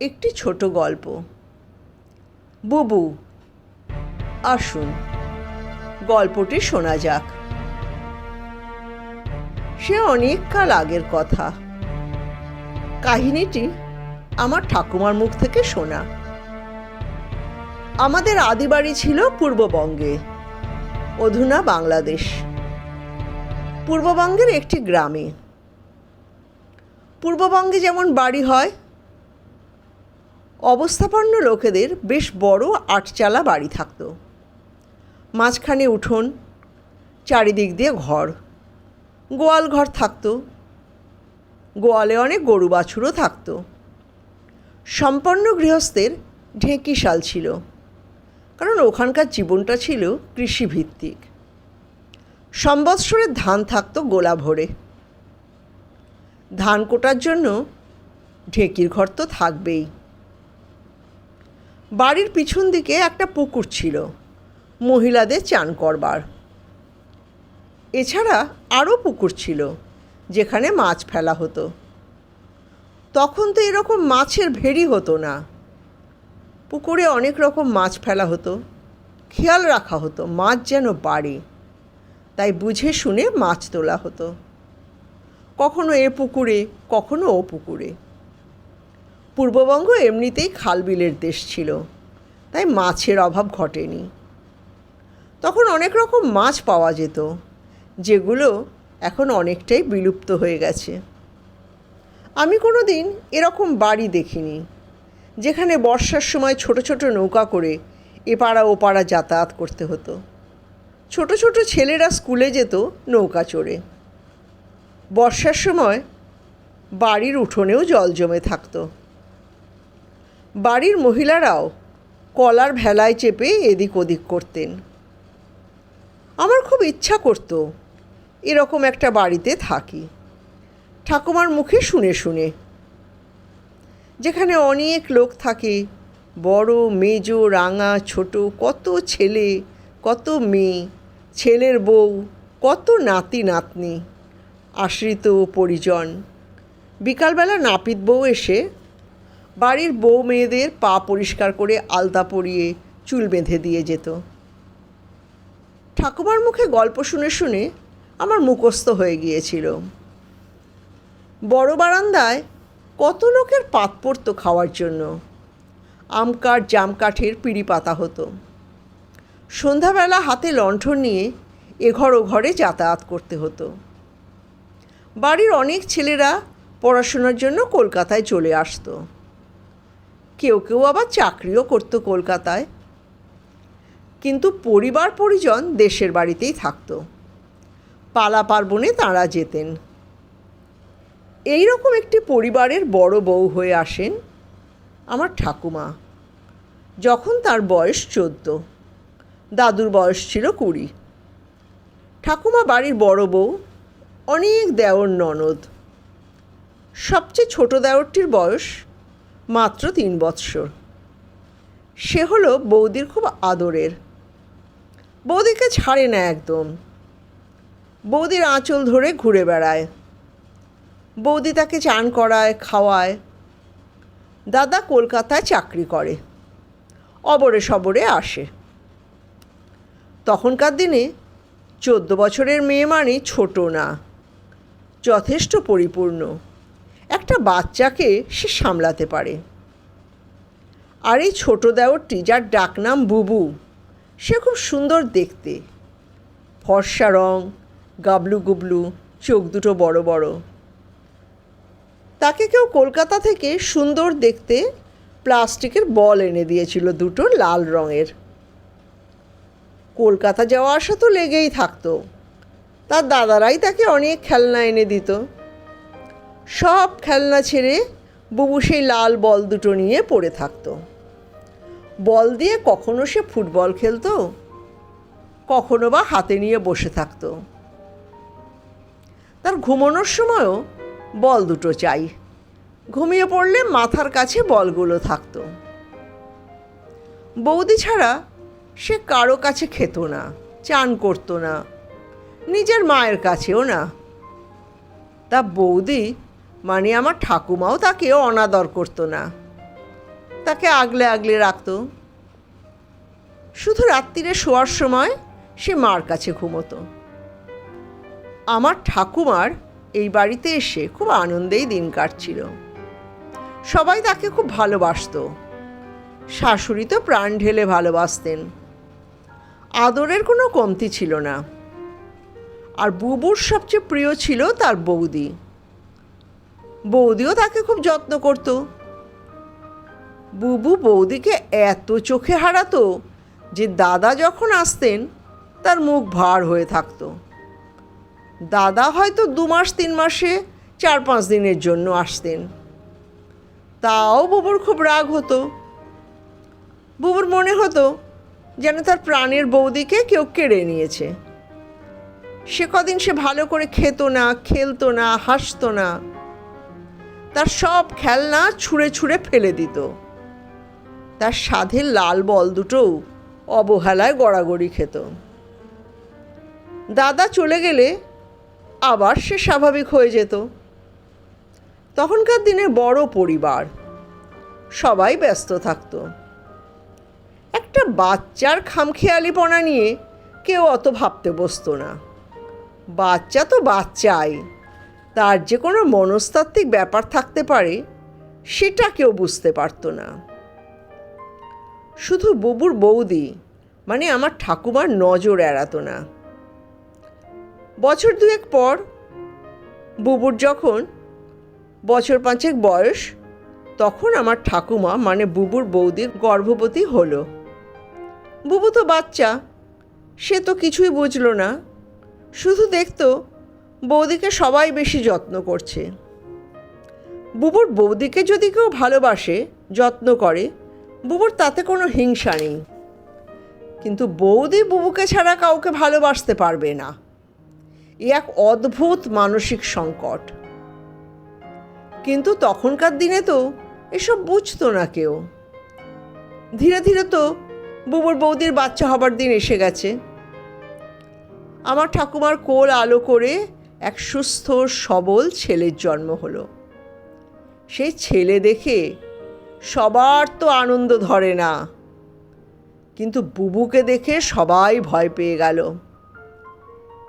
একটি ছোট গল্প। বুবু, আসুন। গল্পটি শোনা যাক। সে অনেক কাল আগের কথা। কাহিনীটি আমার ঠাকুমার মুখ থেকে শোনা। আমাদের আদিবাড়ি ছিল পূর্ববঙ্গে, অধুনা বাংলাদেশ। পূর্ববঙ্গের একটি গ্রামে। পূর্ববঙ্গে যেমন বাড়ি হয় অবস্থাপন্ন লোকেদের বেশ বড় আটচালা বাড়ি থাকতো। মাঝখানে উঠোন, চারিদিক দিয়ে ঘর। গোয়াল ঘর থাকতো। গোয়ালে অনেক গরু বাছুরও থাকতো। সম্পন্ন গৃহস্থের ঢেঁকিশাল ছিল, কারণ ওখানকার জীবনটা ছিল কৃষিভিত্তিক। সম্বৎসরের ধান থাকতো গোলা ভরে। ধান কোটার জন্য ঢেঁকির ঘর তো থাকবেই। বাড়ির পিছন দিকে একটা পুকুর ছিল। মহিলাদের চান করবার। এছাড়া আরও পুকুর ছিল, যেখানে মাছ ফেলা হতো। তখন তো এরকম মাছের ভেরি হতো না। পুকুরে অনেক রকম মাছ ফেলা হতো। খেয়াল রাখা হতো, মাছ যেন বাড়ে। তাই বুঝে শুনে মাছ তোলা হতো। কখনো এ পুকুরে, কখনো ও পুকুরে। পূর্ববঙ্গ এমনিতেই খালবিলের দেশ ছিল। তাই মাছের অভাব ঘটেনি। তখন অনেক রকম মাছ পাওয়া যেত, যেগুলো এখন অনেকটাই বিলুপ্ত হয়ে গেছে। আমি কোনো দিন এরকম বাড়ি দেখিনি, যেখানে বর্ষার সময় ছোট ছোট নৌকা করে এপাড়া ওপাড়া যাতায়াত করতে হতো। ছোট ছোট ছেলেরা স্কুলে যেত নৌকা চড়ে। বর্ষার সময় বাড়ির উঠোনেও জল জমে থাকতো। বাড়ির মহিলারাও কলার ভেলায় চেপে এদিক ওদিক করতেন। আমার খুব ইচ্ছা করতো এরকম একটা বাড়িতে থাকি। ঠাকুমার মুখে শুনে শুনে। যেখানে অনেক লোক থাকে, বড়, মেজ, রাঙা, ছোট, কত ছেলে, কত মেয়ে, ছেলের বউ, কত নাতি, নাতনি, আশ্রিত পরিজন। বিকালবেলা নাপিত বউ এসে বাড়ির বউ মেয়েদের পা পরিষ্কার করে আলতা পরিয়ে চুল বেঁধে দিয়ে যেত। ঠাকুমার মুখে গল্প শুনে শুনে আমার মুখস্থ হয়ে গিয়েছিল। বড় বারান্দায় কত লোকের পাত পড়তো খাওয়ার জন্য। আম কাঠ, জাম কাঠের পিড়ি পাতা হতো। সন্ধ্যাবেলা হাতে লণ্ঠন নিয়ে এঘর ও ঘরে যাতায়াত করতে হতো। বাড়ির অনেক ছেলেরা পড়াশোনার জন্য কলকাতায় চলে আসতো। কেউ কেউ আবার চাকরিও করতো কলকাতায়। কিন্তু পরিবার পরিজন দেশের বাড়িতেই থাকতো। পালা পার্বণে তাঁরা যেতেন। এই রকম একটি পরিবারের বড় বউ হয়ে আসেন আমার ঠাকুমা। যখন তার বয়স চোদ্দ, দাদুর বয়স ছিল কুড়ি। ঠাকুমা বাড়ির বড় বউ, অনেক দেওর ননদ। সবচেয়ে ছোট দেওরটির বয়স মাত্র তিন বৎসর। সে হলো বৌদির খুব আদরের। বৌদিকে ছাড়ে না একদম। বৌদির আঁচল ধরে ঘুরে বেড়ায়। বৌদি তাকে চান করায়, খাওয়ায়। দাদা কলকাতায় চাকরি করে। অবরে সবরে আসে। তখনকার দিনে চোদ্দ বছরের মেয়ে মানে ছোট না, যথেষ্ট পরিপূর্ণ। একটা বাচ্চাকে সে সামলাতে পারে। আর এই ছোটো দেওরটি, যার ডাকনাম বুবু, সে খুব সুন্দর দেখতে। ফর্সা রং গাবলু গুবলু চোখ দুটো বড় বড়। তাকে কেউ কলকাতা থেকে সুন্দর দেখতে প্লাস্টিকের বল এনে দিয়েছিল দুটো লাল রঙের। কলকাতা যাওয়া আসা তো লেগেই থাকতো। তার দাদারাই তাকে অনেক খেলনা এনে দিত। সব খেলনা ছেড়ে বুবু সেই লাল বল দুটো নিয়ে পড়ে থাকতো। বল দিয়ে কখনো সে ফুটবল খেলতো, কখনো বা হাতে নিয়ে বসে থাকতো। তার ঘুমানোর সময়ও বল দুটো চাই। ঘুমিয়ে পড়লে মাথার কাছে বলগুলো থাকতো। বৌদি ছাড়া সে কারও কাছে খেত না, চান করতো না, নিজের মায়ের কাছেও না। তা বৌদি মানে আমার ঠাকুমাও তাকে অনাদর করতো না। তাকে আগলে আগলে রাখত। শুধু রাত্রিরে শোয়ার সময় সে মার কাছে ঘুমোতো। আমার ঠাকুমার এই বাড়িতে এসে খুব আনন্দেই দিন কাটছিল। সবাই তাকে খুব ভালোবাসতো। শাশুড়ি তো প্রাণ ঢেলে ভালোবাসতেন। আদরের কোনো কমতি ছিল না। আর বুবুর সবচেয়ে প্রিয় ছিল তার বৌদি। বৌদিও তাকে খুব যত্ন করতো। বুবু বৌদিকে এত চোখে হারাতো যে দাদা যখন আসতেন, তার মুখ ভার হয়ে থাকতো। দাদা হয়তো দু মাস, তিন মাসে চার পাঁচ দিনের জন্য আসতেন। তাও বুবুর খুব রাগ হতো। বুবুর মনে হতো যেন তার প্রাণের বৌদিকে কেউ কেড়ে নিয়েছে। সে কদিন সে ভালো করে খেতো না, খেলতো না, হাসতো না। তার সব খেলনা ছুঁড়ে ছুঁড়ে ফেলে দিত। তার সাধের লাল বল দুটোও অবহেলায় গড়াগড়ি খেত। দাদা চলে গেলে আবার সে স্বাভাবিক হয়ে যেত। তখনকার দিনে বড় পরিবার, সবাই ব্যস্ত থাকত। একটা বাচ্চার খামখেয়ালিপনা নিয়ে কেউ অত ভাবতে বসতো না। বাচ্চা তো বাচ্চাই। তার যে কোনো মনস্তাত্ত্বিক ব্যাপার থাকতে পারে, সেটা কেউ বুঝতে পারতো না। শুধু বুবুর বৌদি মানে আমার ঠাকুমার নজর এড়াত না। বছর দুয়েক পর বুবুর যখন বছর পাঁচেক বয়স, তখন আমার ঠাকুমা মানে বুবুর বৌদির গর্ভবতী হলো। বুবু তো বাচ্চা, সে তো কিছুই বুঝলো না। শুধু দেখতো বৌদিকে সবাই বেশি যত্ন করছে। বুবুর বৌদিকে যদি কেউ ভালোবাসে, যত্ন করে, বুবুর তাতে কোনো হিংসা নেই। কিন্তু বৌদি বুবুকে ছাড়া কাউকে ভালোবাসতে পারবে না। এ এক অদ্ভুত মানসিক সংকট। কিন্তু তখনকার দিনে তো এসব বুঝতো না কেউ। ধীরে ধীরে তো বুবুর বৌদির বাচ্চা হবার দিন এসে গেছে। আমার ঠাকুমার কোল আলো করে এক সুস্থ সবল ছেলের জন্ম হলো। সেই ছেলে দেখে সবার তো আনন্দ ধরে না, কিন্তু বুবুকে দেখে সবাই ভয় পেয়ে গেল।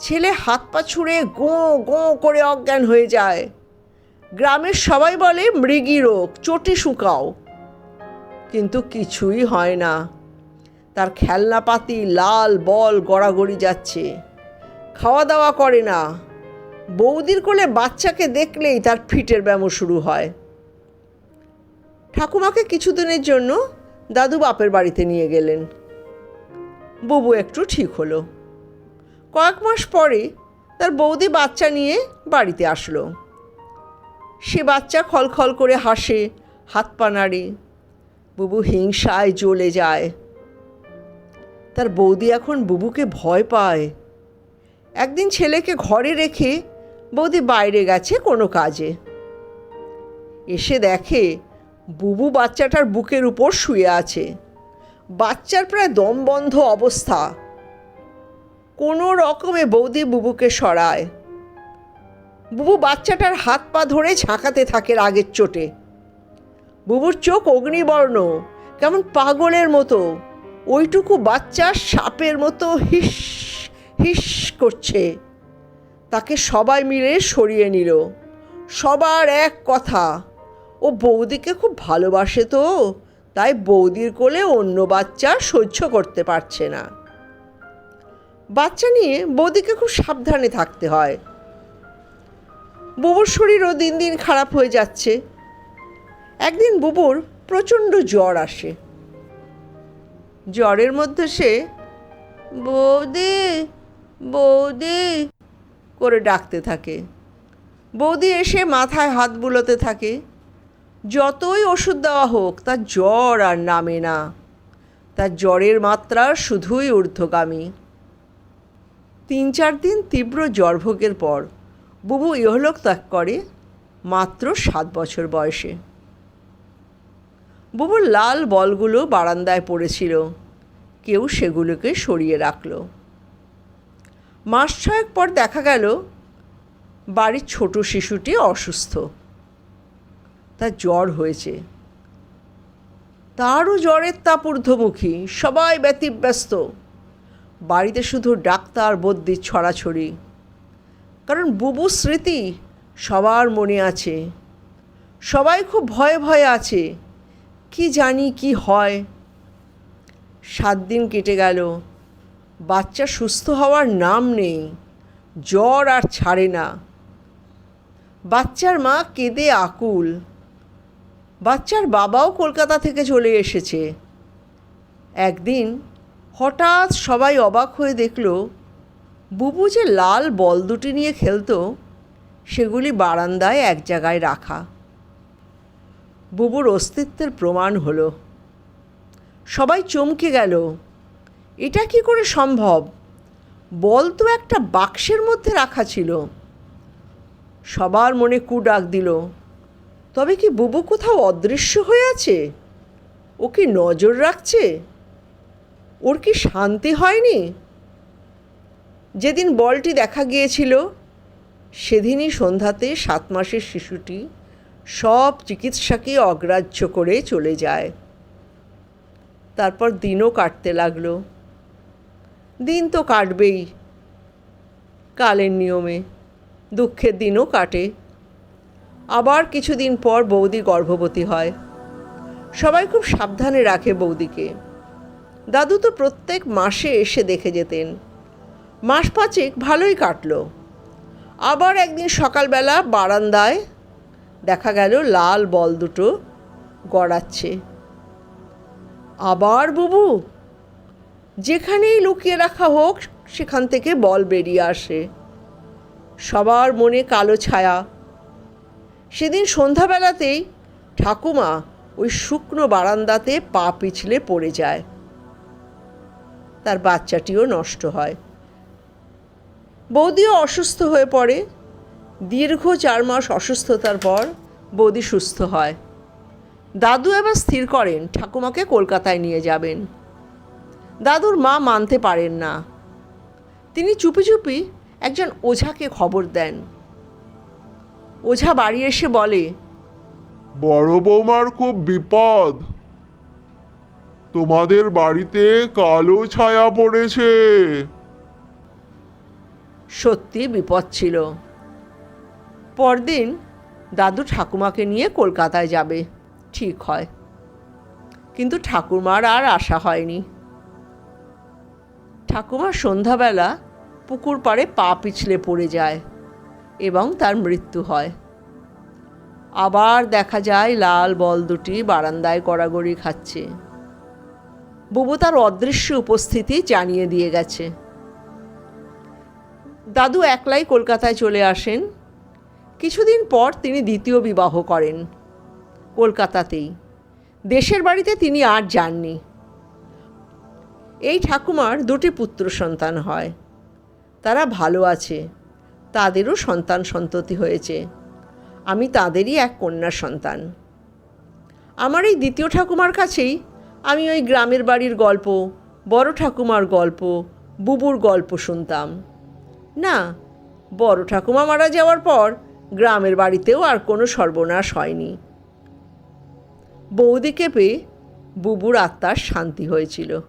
ছেলে হাত পা ছুঁড়ে গোঁ গোঁ করে অজ্ঞান হয়ে যায়। গ্রামের সবাই বলে, মৃগী রোগ, চটি শুকাও। কিন্তু কিছুই হয় না। তার খেলনাপাতি লাল বল গড়াগড়ি যাচ্ছে। খাওয়া দাওয়া করে না। বৌদির কোলে বাচ্চাকে দেখলেই তার ফিটের ব্যায়ামও শুরু হয়। ঠাকুমাকে কিছুদিনের জন্য দাদু বাপের বাড়িতে নিয়ে গেলেন। বুবু একটু ঠিক হলো। কয়েক মাস পরে তার বৌদি বাচ্চা নিয়ে বাড়িতে আসলো। সে বাচ্চা খলখল করে হাসে, হাত পা নাড়ে। বুবু হিংসায় জ্বলে যায়। তার বৌদি এখন বুবুকে ভয় পায়। একদিন ছেলেকে ঘরে রেখে বৌদি বাইরে গেছে কোনো কাজে। এসে দেখে বুবু বাচ্চাটার বুকের উপর শুয়ে আছে। বাচ্চার প্রায় দম বন্ধ অবস্থা। কোনো রকমে বৌদি বুবুকে সরায়। বুবু বাচ্চাটার হাত পা ধরে ঝাঁকাতে থাকে রাগের চোটে। বুবুর চোখ অগ্নিবর্ণ, কেমন পাগলের মতো। ওইটুকু বাচ্চা সাপের মতো হিস হিস করছে। তাকে সবাই মিলে সরিয়ে নিল। সবার এক কথা, ও বৌদিকে খুব ভালোবাসে তো, তাই বৌদির কোলে অন্য বাচ্চা সহ্য করতে পারছে না। বাচ্চা নিয়ে বৌদিকে খুব সাবধানে থাকতে হয়। বুবুর শরীরও দিন দিন খারাপ হয়ে যাচ্ছে। একদিন বুবুর প্রচণ্ড জ্বর আসে। জ্বরের মধ্যে সে, বৌদি বৌদি। করে ডাকতে থাকে। বৌদি এসে মাথায় হাত বুলোতে থাকে। যতই ওষুধ দেওয়া হোক, তার জ্বর আর নামে না। তার জ্বরের মাত্রা শুধুই ঊর্ধ্বগামী। তিন চার দিন তীব্র জ্বরভোগের পর বুবু ইহলোক ত্যাগ করে মাত্র সাত বছর বয়সে। বুবুর লাল বলগুলো বারান্দায় পড়েছিল। কেউ সেগুলোকে সরিয়ে রাখল। মাস ছয়েক পর দেখা গেল বাড়ির ছোট শিশুটি অসুস্থ। তার জ্বর হয়েছে। তারও জ্বরের তাপ ঊর্ধ্বমুখী সবাই ব্যতিব্যস্ত। বাড়িতে শুধু ডাক্তার বদ্যির ছড়াছড়ি। কারণ বুবু স্মৃতি সবার মনে আছে। সবাই খুব ভয়ে ভয়ে আছে। কি জানি কি হয়। সাত দিন কেটে গেল। বাচ্চা সুস্থ হওয়ার নাম নেই, জ্বর আর ছাড়ে না। বাচ্চার মা কেঁদে আকুল। বাচ্চার বাবাও কলকাতা থেকে চলে এসেছে। একদিন হঠাৎ সবাই অবাক হয়ে দেখল, বুবু যে লাল বল দুটি নিয়ে খেলতো, সেগুলি বারান্দায় এক জায়গায় রাখা। বুবুর অস্তিত্বের প্রমাণ হলো। সবাই চমকে গেল। এটা কি করে সম্ভব? বল তো একটা বাক্সের মধ্যে রাখা ছিল। সবার মনে কু ডাক দিল। তবে কি বুবু কোথাও অদৃশ্য হয়ে আছে? ও কি নজর রাখছে? ওর কি শান্তি হয়নি? যেদিন বলটি দেখা গিয়েছিল, সেদিনই সন্ধ্যাতে সাত মাসের শিশুটি সব চিকিৎসাকে অগ্রাহ্য করে চলে যায়। তারপর দিনও কাটতে লাগল। দিন তো কাটবেই। কালের নিয়মে দুঃখের দিনও কাটে। আবার কিছুদিন পর বৌদি গর্ভবতী হয়। সবাই খুব সাবধানে রাখে বৌদিকে। দাদু তো প্রত্যেক মাসে এসে দেখে যেতেন। মাস পাঁচেক ভালোই কাটল। আবার একদিন সকালবেলা বারান্দায় দেখা গেল লাল বল দুটো গড়াচ্ছে। আবার বুবু যেখানেই লুকিয়ে রাখা হোক, সেখান থেকে বল বেরিয়ে আসে। সবার মনে কালো ছায়া। সেদিন সন্ধ্যাবেলাতেই ঠাকুমা ওই শুকনো বারান্দাতে পা পিছলে পড়ে যায়। তার বাচ্চাটিও নষ্ট হয়। বৌদিও অসুস্থ হয়ে পড়ে। দীর্ঘ চার মাস অসুস্থতার পর বৌদি সুস্থ হয়। দাদু এবার স্থির করেন, ঠাকুমাকে কলকাতায় নিয়ে যাবেন। দাদুর মা মানতে পারেন না। তিনি চুপি চুপি একজন ওঝাকে খবর দেন। ওঝা বাড়ি এসে বলে বড় বৌমার খুব বিপদ। তোমাদের বাড়িতে কালো ছায়া পড়েছে। সত্যি বিপদ ছিল। পরদিন দাদু ঠাকুমাকে নিয়ে কলকাতায় যাবে ঠিক হয়। কিন্তু ঠাকুমার আর আশা হয়নি। ঠাকুমা সন্ধ্যাবেলা পুকুর পাড়ে পা পিছলে পড়ে যায় এবং তার মৃত্যু হয়। আবার দেখা যায় লাল বল দুটি বারান্দায় গড়াগড়ি খাচ্ছে। বুবু তার অদৃশ্য উপস্থিতি জানিয়ে দিয়ে গেছে। দাদু একলাই কলকাতায় চলে আসেন। কিছুদিন পর তিনি দ্বিতীয় বিবাহ করেন কলকাতাতেই। দেশের বাড়িতে তিনি আর যাননি। এই ঠাকুমার দুটি পুত্র সন্তান হয়। তারা ভালো আছে, তাদেরও সন্তান সন্ততি হয়েছে। আমি তাদেরই এক কন্যা সন্তান। আমার এই দ্বিতীয় ঠাকুমার কাছেই আমি ওই গ্রামের বাড়ির গল্প, বড় ঠাকুমার গল্প, বুবুর গল্প শুনতাম। না, বড় ঠাকুমা মারা যাওয়ার পর গ্রামের বাড়িতেও আর কোনো সর্বনাশ হয়নি। বৌদিকে পেয়ে বুবুর আত্মার শান্তি হয়েছিল।